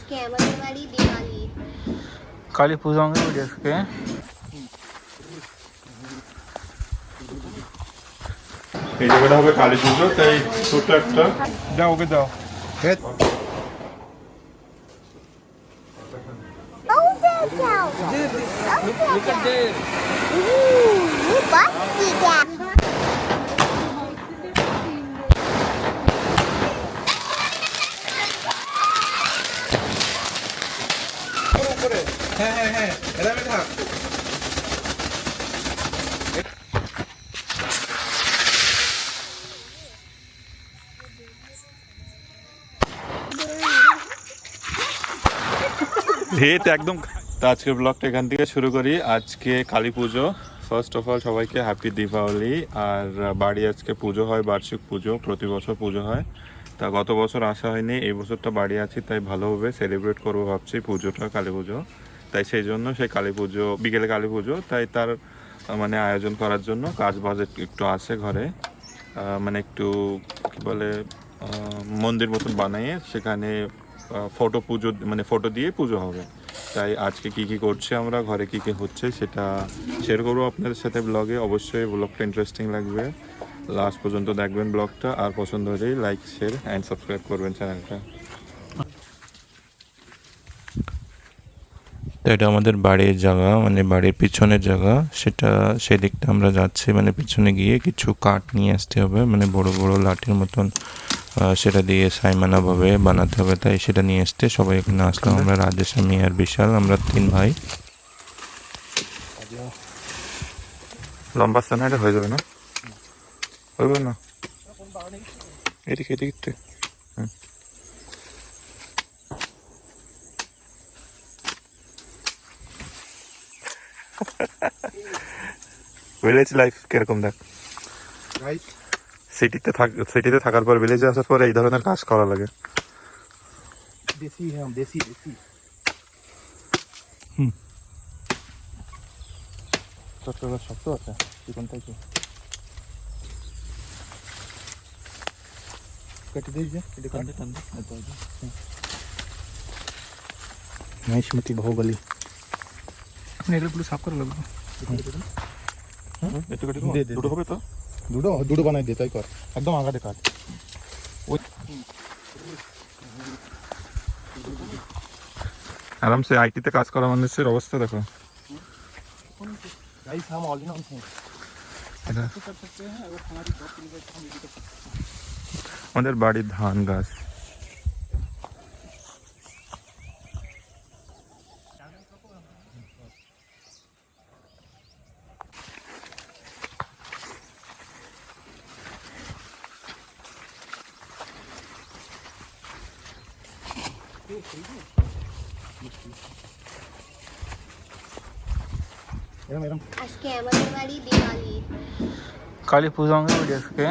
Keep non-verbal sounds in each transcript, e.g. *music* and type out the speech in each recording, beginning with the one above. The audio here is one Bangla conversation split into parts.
আজকে আমাদের বাড়ি দিওয়ালি কালী পুজো অঙ্গে বাড়ি আজকে এই জায়গাটা হবে কালী পুজো তাই ছোট একটা। দাও ওকে দাও হ্যাঁ হ্যাঁ হ্যাঁ এটা আমি থাক হিট একদম তো আজকের ব্লগটা এখান থেকে শুরু করি। আজকে Kali Puja. First of all সবাইকে হ্যাপি দীপাবলি আর বাড়ি আজকে পুজো হয়, বার্ষিক পুজো। প্রতি বছর পুজো হয়। তা গত বছর আসা হয়নি, এই বছরটা বাড়ি আছি, তাই ভালোভাবে সেলিব্রেট করব ভাবছি পুজোটা, কালী পুজো। তাই সেই জন্য সেই কালী পুজো, বিকেলে কালী পুজো, তাই তার মানে আয়োজন করার জন্য কাজ বাজ একটু আছে ঘরে। মানে একটু, কি বলে মন্দির মতন বানিয়ে সেখানে ফটো পুজো মানে ফটো দিয়ে পুজো হবে। তাই আজকে কি কি করছি আমরা, ঘরে কি কি হচ্ছে সেটা শেয়ার করব আপনাদের সাথে ব্লগে অবশ্যই ব্লগটা ইন্টারেস্টিং লাগবে। লাস্ট পর্যন্ত দেখবেন ব্লগটা আর পছন্দ হলেই লাইক শেয়ার অ্যান্ড সাবস্ক্রাইব করবেন চ্যানেলটা তো এটা আমাদের বাড়ির জায়গা মানে বাড়ির পিছনের জায়গা। সেটা সেদিকটা আমরা যাচ্ছি মানে পিছনে গিয়ে কিছু কাঠ নিয়ে আসতে হবে মানে বড় বড় লাঠির মতন। সেটা দিয়ে সাইমানাভাবে বানাতে হবে তাই সেটা নিয়ে আসতে সবাই এখানে আসলাম আমরা রাজেশ আমি আর বিশাল আমরা তিন ভাই। লম্বা স্থান এটা হয়ে যাবে না? হবে না? এদিকে এদিকে। হুম। *laughs* ভিলেজ লাইফ কীরকম দেখ? সিটিতে থাক সিটিতে থাকার পর ভিলেজে আসার পর এই ধরনের কাজ করা লাগে। দেশি হ্যাঁ দেশি দেশি। চট্টগ্রাম শক্ত আছে চিকনটাই কি? কেটে দিই যে এটা বাহুবলী। এটা পুরো সাফ করা লাগবে। একটু কেটে দুটো হবে তো? দুটো দুটো বানাই দিয়ে তাই কর। একদম আগাতে কাট। ওই আরামসে আইটিতে কাজ করা মানুষের অবস্থা দেখো। আমাদের বাড়ির ধান গাছ। আজকে আমাদের বাড়ি দিওয়ালি কালী পুজো অঙ্গে বাড়ি আজকে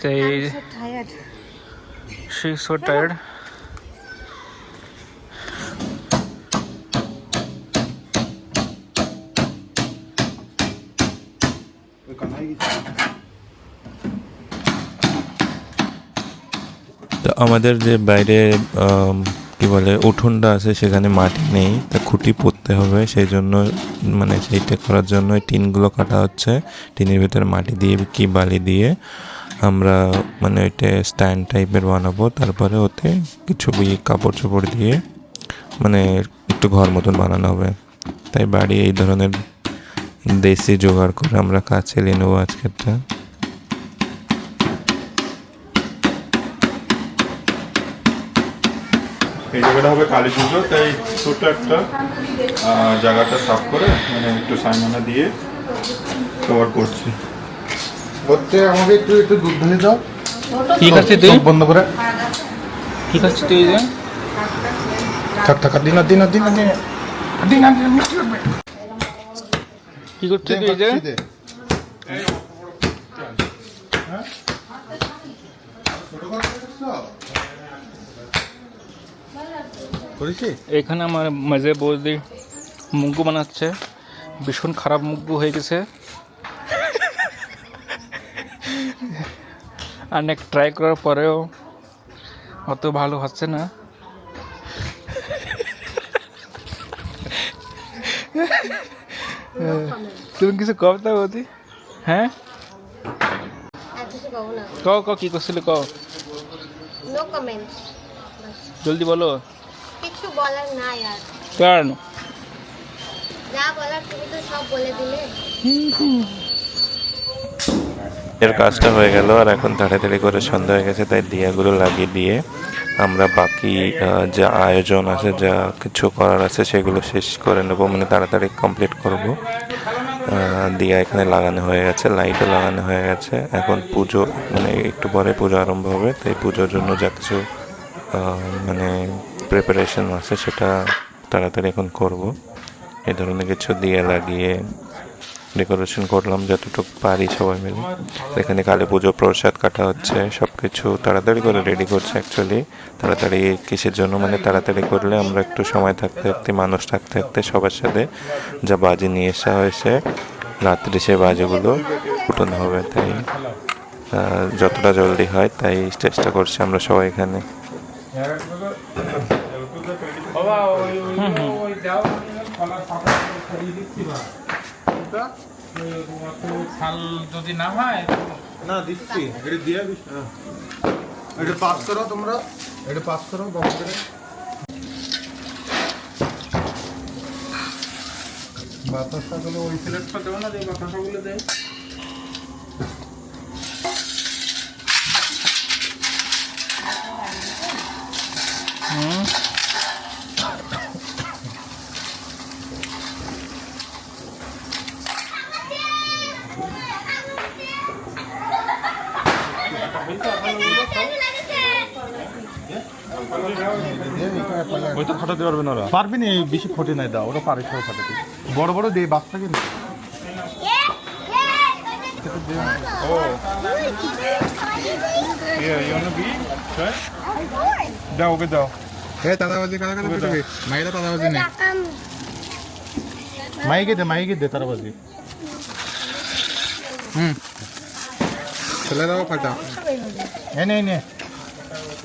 তাই tired she is so tired ওই কানাই গেছে তো আমাদের যে বাইরে কি বলে, উঠোনটা আছে, সেখানে মাটি নেই, তা খুঁটি পুঁততে হবে, সেই জন্য মানে সেইটা করার জন্য টিনগুলো কাটা হচ্ছে, টিনের ভিতরে মাটি দিয়ে কি বালি দিয়ে আমরা মানে ওইটা স্ট্যান্ড টাইপের বানাবো, তারপরে ওতে কিছু কাপড় চোপড় দিয়ে মানে একটু ঘর মতন বানানো হবে। তাই বাড়ি এই ধরনের দেশি জোগাড় করে আমরা কাজ চালিয়ে নেব আজকেরটা। এই জায়গাটা হবে কালী পুজো তাই ছোট্ট একটা জায়গাটা সাফ করে মানে একটু সাইমানা দিয়ে কভার করছি। করতে আমাকে একটু একটু দুধ ঢেলে দাও। কি করছিস তুই? বন্ধ করে। কি করছিস তুই যে? থাক থাক দিন আর দিন। আর দিন আর দিন দিন দিন কি করছিস তুই যে? করেছি? এখানে আমার মাঝে বৌদি মুগু বানাচ্ছে। ভীষণ খারাপ মুগু হয়ে গেছে। অনেক ট্রাই করার পরেও অত ভালো হচ্ছে না। তুমি কিছু কব তা বৌদি? হ্যাঁ? ক ক কি করছিল ক জলদি বলো। বলার নাই আর। কারণ? যা বলার তুমি তো সব বলে দিলে। এর কাজটা হয়ে গেল আর এখন তাড়াতাড়ি করে সন্ধ্যা হয়ে গেছে তাই দিয়াগুলো লাগিয়ে দিয়ে আমরা বাকি যা আয়োজন আছে যা কিছু করার আছে সেগুলো শেষ করে নেব মানে তাড়াতাড়ি কমপ্লিট করব। দিয়া এখানে লাগানো হয়ে গেছে লাইটও লাগানো হয়ে গেছে। এখন পুজো মানে একটু পরে পুজো আরম্ভ হবে তাই পুজোর জন্য যা কিছু মানে প্রিপারেশন আছে, সেটা তাড়াতাড়ি এখন করব। এই ধরনের কিছু দিয়ে লাগিয়ে ডেকোরেশন করলাম যতটুকু পারি সবাই মিলে। এখানে কালী পুজো, প্রসাদ কাটা হচ্ছে সব কিছু তাড়াতাড়ি করে রেডি করছে অ্যাকচুয়ালি তাড়াতাড়ি কিসের জন্য? মানে তাড়াতাড়ি করলে আমরা একটু সময় থাকতে থাকতে, মানুষ থাকতে থাকতে, সবার সাথে যা বাজি নিয়ে আসা হয়েছে, রাত্রি সে বাজিগুলো উঠানো হবে, তাই যতটা জলদি হয় তাই চেষ্টা করছি আমরা সবাই এখানে। ছাল যদি না হয় না দিচ্ছি। এটা দিয়ে দিস এটা পাস করো তোমরা। এটা পাস করো বাবু করে। বাতাসাগুলো ওই সিলেক্টটা দেবো না যে বাতাসাগুলো দেয়। ওই তো ফাটাতে পারবে না ওরা। পারবি না এই বেশি ফোটে নাই দাও ওরা পারে সব ফাটাতে বড় বড় দিয়ে বাচ্চা কিন্তু। ইউ বি দাও ওকে দাও। হ্যাঁ দাদাবাজি কারা কারা করবে মাইরা দাদাবাজি নেই মাইকে দে মাইকে দে দাদাবাজি হুম। ছেলেরাও ফাটা। এনে এনে।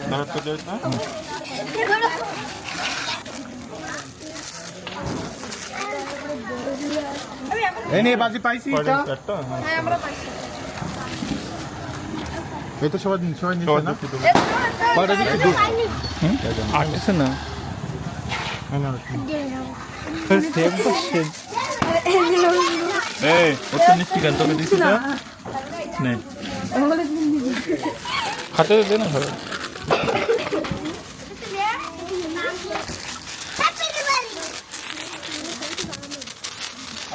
দাঁড়াতে তো দেয় না এনে বাজি পাইছি এটা। একটা এই তো সবাই সবাই নিচ্ছে না? কয়টা দিচ্ছি? দু। আটছে না। এই ও তো নিচ্ছি কেন তোকে দিচ্ছি নে। হাতে দে না ধরো আর যেটা পাই না কাল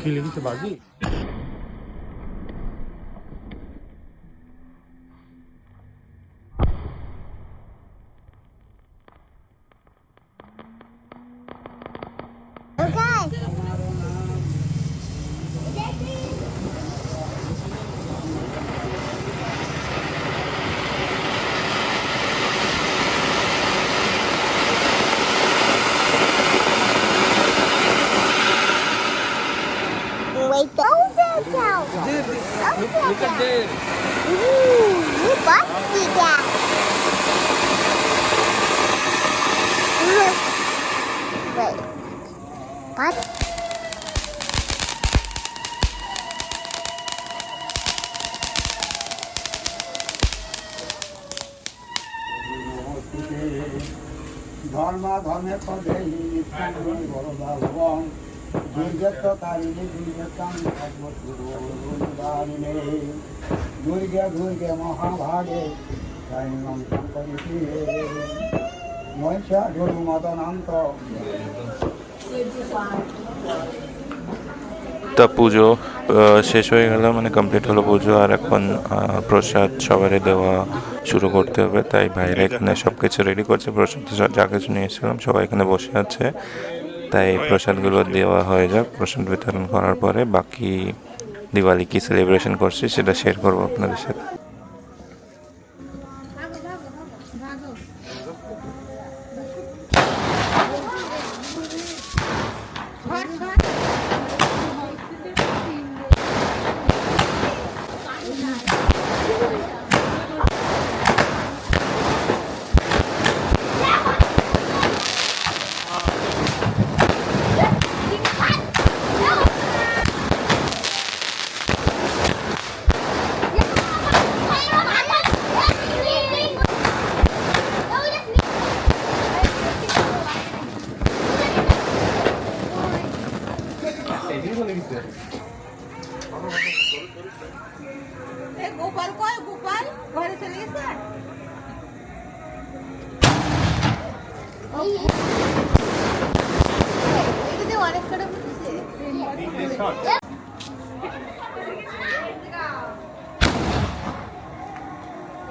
কি লিখেছে বাজি দুর্গে দুর্গে মহাভাগে শঙ্করিষি মহিষাঢুর মদনান্ত তা পুজো শেষ হয়ে গেল মানে কমপ্লিট হলো পুজো আর এখন প্রসাদ সবারই দেওয়া শুরু করতে হবে। তাই বাইরে এখানে সব কিছু রেডি করছে প্রসাদ যা- যা কিছু নিয়ে এসেছিলাম সবাই এখানে বসে আছে। তাই প্রসাদগুলো দেওয়া হয়ে যাক প্রসাদ বিতরণ করার পরে বাকি দিওয়ালি কী সেলিব্রেশন করছি সেটা শেয়ার করব আপনাদের সাথে। গোপাল কয়? গোপাল, ঘরে চলে গেছে? অনেক করে ফুটেছে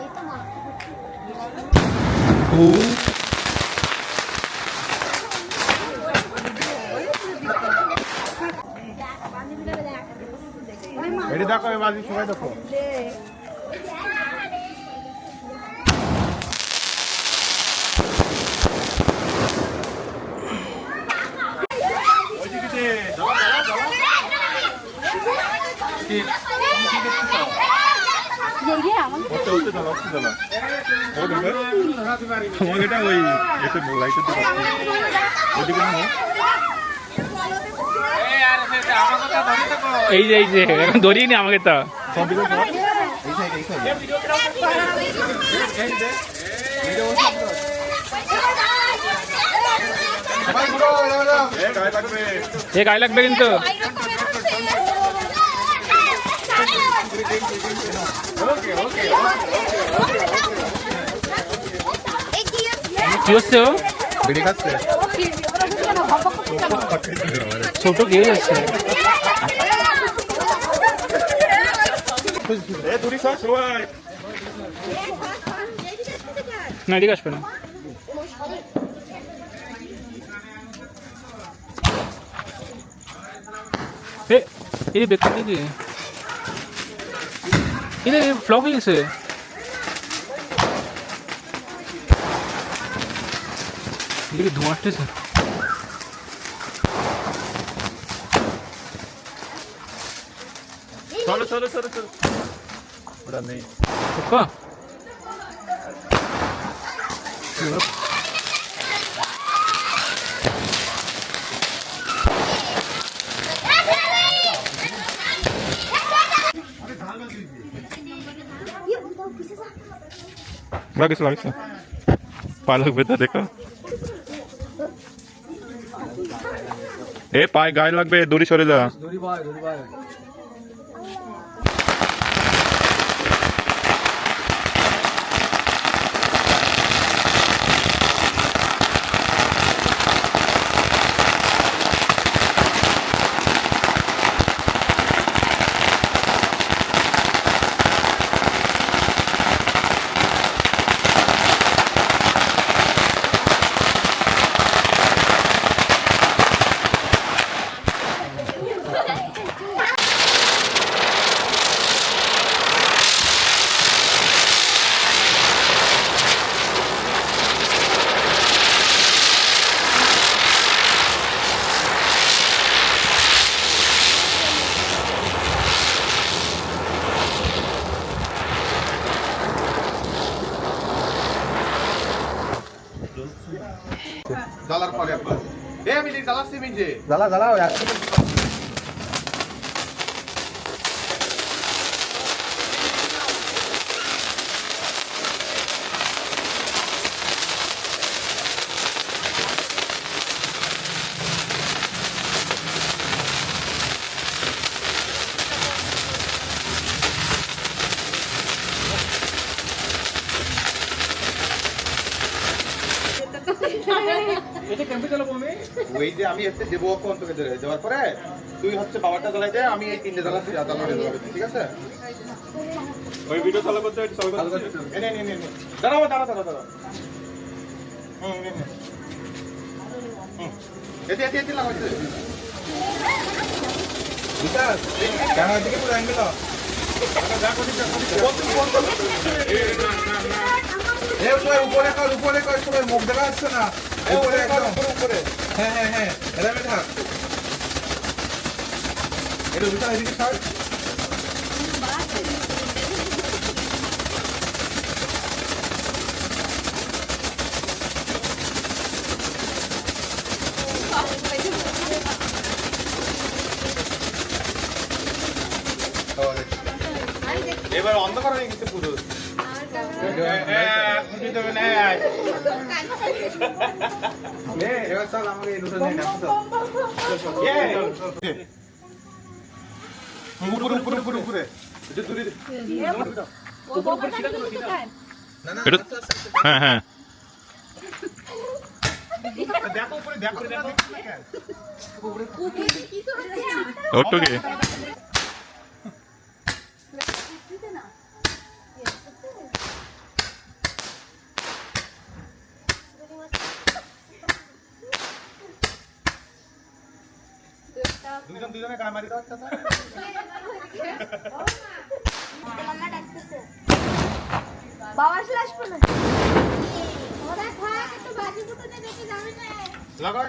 এই তো দেখো, এই বাজি সবাই দেখো। এই যে এই যে এখন ধরিয়ে নি আমাকে তো। এ গায়ে লাগবে কিন্তু এই কি আছে? হচ্ছে ও? বিড়ি খাচ্ছে। ছোট দূরি সব না এদিকে আসবে না। এ এই বেকার নাকি এটা ফ্লপ হয়ে গেছে এদিকে ধোঁয়া আসতেছে চলো চলো চলো চলো লাগিস লাগিস পা লাগবে তা দেখো। এ পায় গায়ে লাগবে দড়ি সরে যা। এ আমি জ্বালাচ্ছি মিঞ্জে জ্বালা জ্বালাও ওই যে আমি এসে দেবো এখন তোকে ধরে। দেওয়ার পরে তুই হচ্ছে বাবারটা জ্বালাই দে আমি এই তিনটে জ্বালাচ্ছি ঠিক আছে? ওই ভিডিও চালু করতে চালু ভালো করে এ নে নে নে দাঁড়াও দাঁড়াও দাঁড়াও দাঁড়াও হুম নে নে। হুম। এতে এতে এতে লাগাই বিকাশ ক্যামেরা দিকে পুরো অ্যাঙ্গেল সবাই উপরে কর উপরে কর সবাই মুখ দেখা যাচ্ছে না। উপরে একদম। উপরে হ্যাঁ হ্যাঁ হ্যাঁ এরকম থাক। এটা বিশাল এদিকে ছাড় এবার অন্ধকার হয়ে গেছে পুরো। এবার চল আমাকে এই দুটো নিয়ে ডাকতে উপরে উপরে উপরে উপরে এটা দূরে এটা হ্যাঁ হ্যাঁ দেখো উপরে দেখো দেখো ওটুকে দুজন দুজনে গায়ে মারি দাও বাবা আসলে আসব না। লাগাও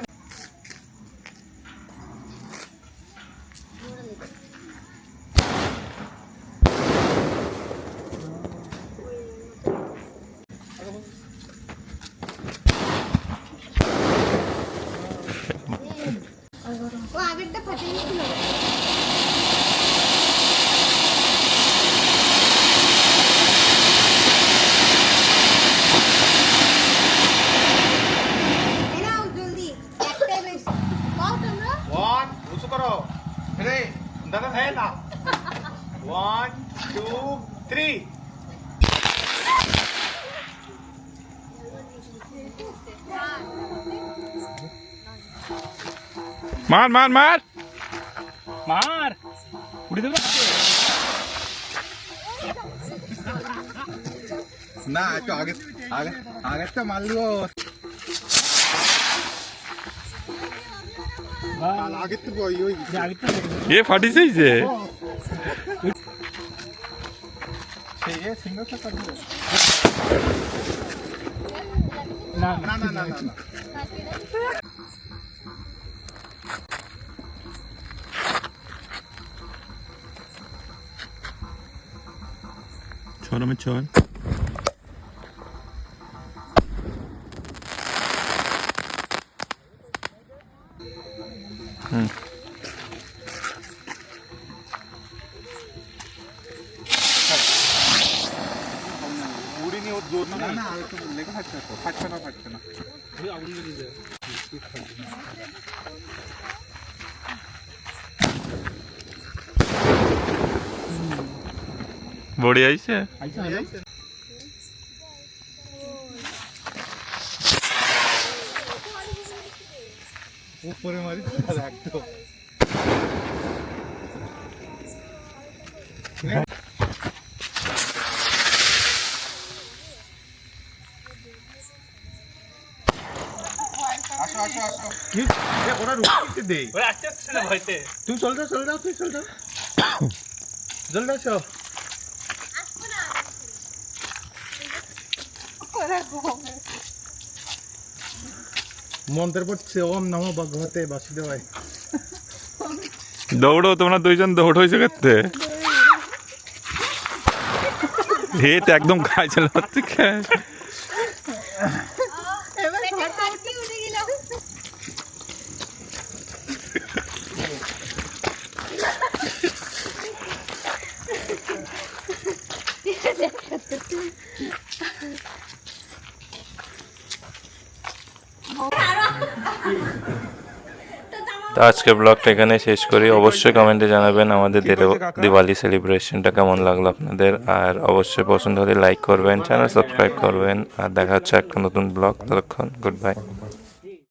ও আগেরটা ফাটিয়ে ছিল এনাও জলদি একটাই বেশি কও তোমরা ওয়ান উঁচু করো রে দাদা হ্যাঁ না ওয়ান টু থ্রি মার মার মার মার উড়ে দেবো না একটু আগে আগে আগেরটা মারলো আগের তো ওই ওই এ ফাটিছেই যে সেই সিঙ্গেল শট কাটলো না না না না না না ছড় না ভয়তে? তুই চল যাও চল যাও তুই চল যাও জলদি আসো মন্ত্র পড়ছে ওম নমো ভগবতে বাসুদেবায়। দৌড়ো তোমরা দুইজন দৌড় হয়েছে করতে হেট *laughs* একদম চলে হচ্ছে এবার ঘরটা উঠে উঠে গেলাম তো আজকে ব্লগটা এখানে শেষ করি। অবশ্যই কমেন্টে জানাবেন আমাদের দিওয়ালি সেলিব্রেশনটা কেমন লাগল আপনাদের। আর অবশ্যই পছন্দ হলে লাইক করবেন চ্যানেল সাবস্ক্রাইব করবেন। আর দেখা হচ্ছে একটা নতুন ব্লগ ততক্ষণ গুড বাই